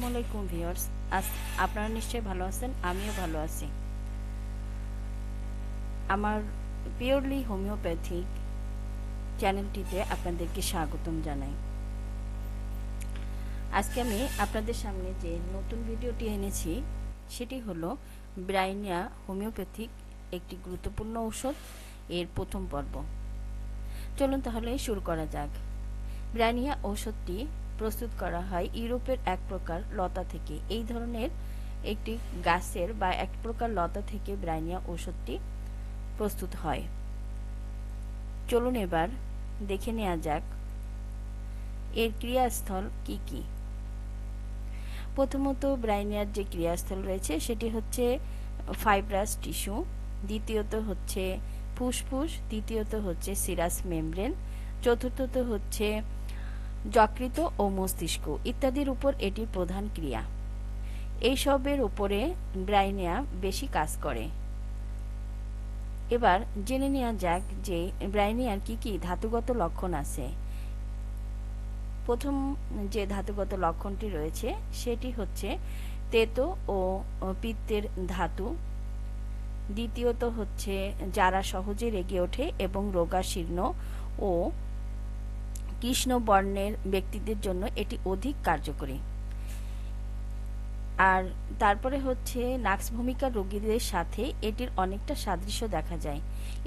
আসসালামু আলাইকুম ভিউয়ার্স। আপনারা নিশ্চয়ই ভালো আছেন, আমিও ভালো আছি। আমার পিওরলি হোমিওপ্যাথিক চ্যানেলটিতে আপনাদেরকে স্বাগতম জানাই। আজকে আমি আপনাদের সামনে যে নতুন ভিডিওটি এনেছি, সেটি হলো ব্রাইনিয়া হোমিওপ্যাথিক একটি গুরুত্বপূর্ণ ঔষধ, এর প্রথম পর্ব। চলুন তাহলে শুরু করা যাক। ব্রাইনিয়া ঔষধটি প্রস্তুত করা হয় ইউরোপের এক প্রকার লতা থেকে। এই ধরনের একটি গাছের বা এক প্রকার লতা থেকে ব্রাইনিয়া ঔষধটি প্রস্তুত হয়। চলুন এবার দেখে নেওয়া যাক এর ক্রিয়াস্থল কি কি। প্রথমত ব্রাইনিয়ার যে ক্রিয়াস্থল রয়েছে, সেটি হচ্ছে ফাইব্রাস টিস্যু, দ্বিতীয়ত হচ্ছে ফুসফুস, তৃতীয়ত হচ্ছে সিরাস মেমব্রেন, চতুর্থত হচ্ছে যকৃত ও মস্তিষ্ক ইত্যাদির উপর এটির প্রধান ক্রিয়া। এইসবের উপরে ব্রাইনিয়া বেশি কাজ করে। এবার জেনে নেওয়া যাক যে ব্রাইনিয়ার কি কি ধাতুগত লক্ষণ আছে। প্রথম যে ধাতুগত লক্ষণটি রয়েছে, সেটি হচ্ছে তেতো ও পিত্তের ধাতু। দ্বিতীয়ত হচ্ছে যারা সহজে রেগে ওঠে এবং রোগাশীর্ণ ও কৃষ্ণ বর্ণের ব্যক্তিদের জন্য এটি অধিক কার্যকরী। আর তারপরে হচ্ছে নাক্স ভূমিকার রোগীদের সাথে এটির অনেকটা সাদৃশ্য দেখা যায়।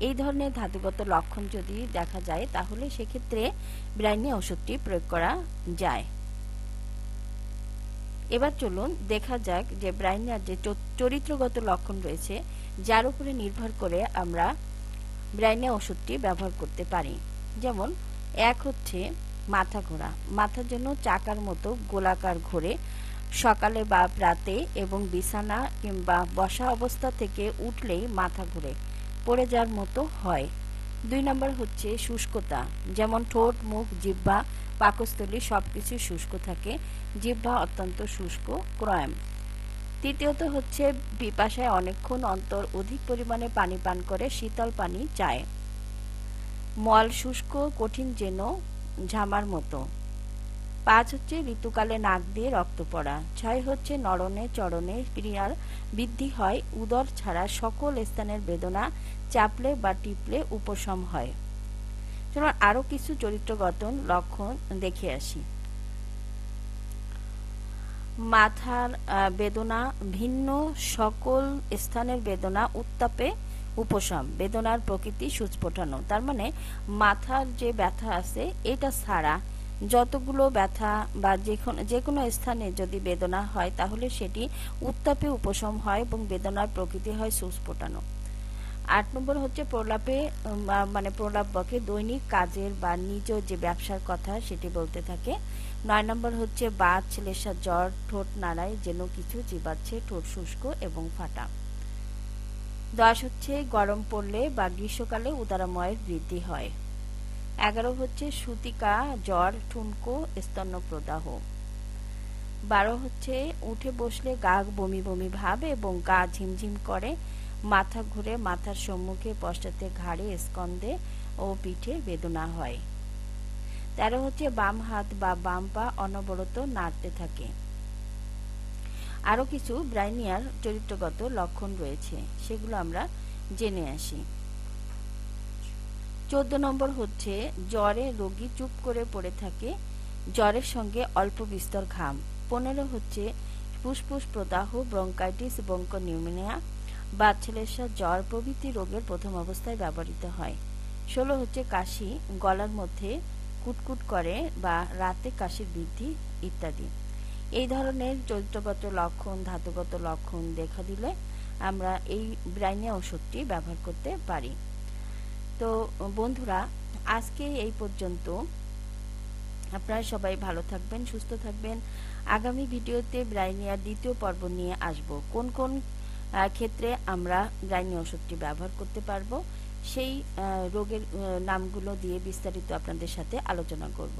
এই ধরনের ধাতুগত লক্ষণ যদি দেখা যায়, তাহলে সেক্ষেত্রে ব্রাইনি ওষুধটি প্রয়োগ করা যায়। এবার চলুন দেখা যাক যে ব্রাইনিয়ার যে চরিত্রগত লক্ষণ রয়েছে, যার উপরে নির্ভর করে আমরা ব্রাইনিয়া ওষুধটি ব্যবহার করতে পারি। যেমন এক হচ্ছে মাথা ঘোরা। মাথার জন্য চাকার মতো গোলাকার ঘোরে। সকালে বা রাতে এবং বিছানা কিংবা বসা অবস্থা থেকে উঠলেই মাথা ঘুরে। পড়ে যাওয়ার মতো হয়। দুই নম্বর হচ্ছে শুষ্কতা। যেমন ঠোঁট, মুখ, জিহ্বা, পাকস্থলী সবকিছু শুষ্ক থাকে। জিহ্বা অত্যন্ত শুষ্ক ক্রয়াম। তৃতীয়ত হচ্ছে পিপাসায় অনেকক্ষণ অন্তর অধিক পরিমাণে পানি পান করে শীতল পানি চায়। মল শুষ্ক, কঠিন যেন, ঝামার মতো। পাঁচ হচ্ছে ঋতুকালে নাক দিয়ে রক্ত পড়া। ছয় হচ্ছে নরণে, চরণে ক্রিয়ার বৃদ্ধি হয়। উদর ছাড়া সকল স্থানের বেদনা চাপলে বা টিপলে উপশম হয়। চলুন আরও কিছু চরিত্রগত লক্ষণ দেখে আসি। মাথার বেদনা ভিন্ন, সকল স্থানের বেদনা উত্তাপে উপশম, বেদনার প্রকৃতি সুচপটানো তার মানে মাথার যে ব্যথা আছে, এটা ছাড়া যতগুলো ব্যথা বা যে কোনো স্থানে যদি বেদনা হয়, তাহলে সেটি উত্তাপে উপশম হয় এবং বেদনার প্রকৃতি হয় সুস্ফোটানো আট নম্বর হচ্ছে প্রলাপে মানে প্রলাপ বকে দৈনিক কাজের বা নিজ যে ব্যবসার কথা সেটি বলতে থাকে। নয় নম্বর হচ্ছে বাদ ছেলেসার জ্বর, ঠোঁট নাড়ায়, যেন কিছু চিবাচ্ছে ঠোঁট শুষ্ক এবং ফাটা। দশ হচ্ছে গরম পড়লে বা গ্রীষ্মকালে উদারাময়ের বৃদ্ধি হয়। এগারো হচ্ছে সুতিকা, জ্বর, ঠুনকো স্তন্য প্রদাহ বারো হচ্ছে উঠে বসলে গা বমি বমি ভাব এবং গা ঝিমঝিম করে, মাথা ঘুরে মাথার সম্মুখে পশ্চাতে ঘাড়ে স্কন্দে ও পিঠে বেদনা হয়। তেরো হচ্ছে বাম হাত বা বাম পা অনবরত নাড়তে থাকে। আরও কিছু ব্রাইনিয়ার চরিত্রগত লক্ষণ রয়েছে, সেগুলো আমরা জেনে আসি। চোদ্দ নম্বর হচ্ছে, জ্বরে রোগী চুপ করে পড়ে থাকে, জ্বরের সঙ্গে অল্প বিস্তর ঘাম। পনেরো হচ্ছে, ফুসফুস, প্রদাহ, ব্রঙ্কাইটিস বঙ্ক নিউমোনিয়া বাচ্চালেসা জ্বর প্রভৃতি রোগের প্রথম অবস্থায় ব্যবহৃত হয়। ষোলো হচ্ছে, কাশি, গলার মধ্যে কুটকুট করে বা রাতে কাশির বৃদ্ধি ইত্যাদি। এই ধরনের চরিত্রগত লক্ষণ, ধাতুগত লক্ষণ দেখা দিলে আমরা এই ব্রাইনিয়া ওষুধটি ব্যবহার করতে পারি। তো, বন্ধুরা, আজকে এই পর্যন্ত। আপনারা সবাই ভালো থাকবেন, সুস্থ থাকবেন। আগামী ভিডিওতে ব্রাইনিয়ার দ্বিতীয় পর্ব নিয়ে আসব। কোন কোন ক্ষেত্রে আমরা ব্রাইনি ওষুধটি ব্যবহার করতে পারব, সেই রোগের নামগুলো দিয়ে বিস্তারিত আপনাদের সাথে আলোচনা করব।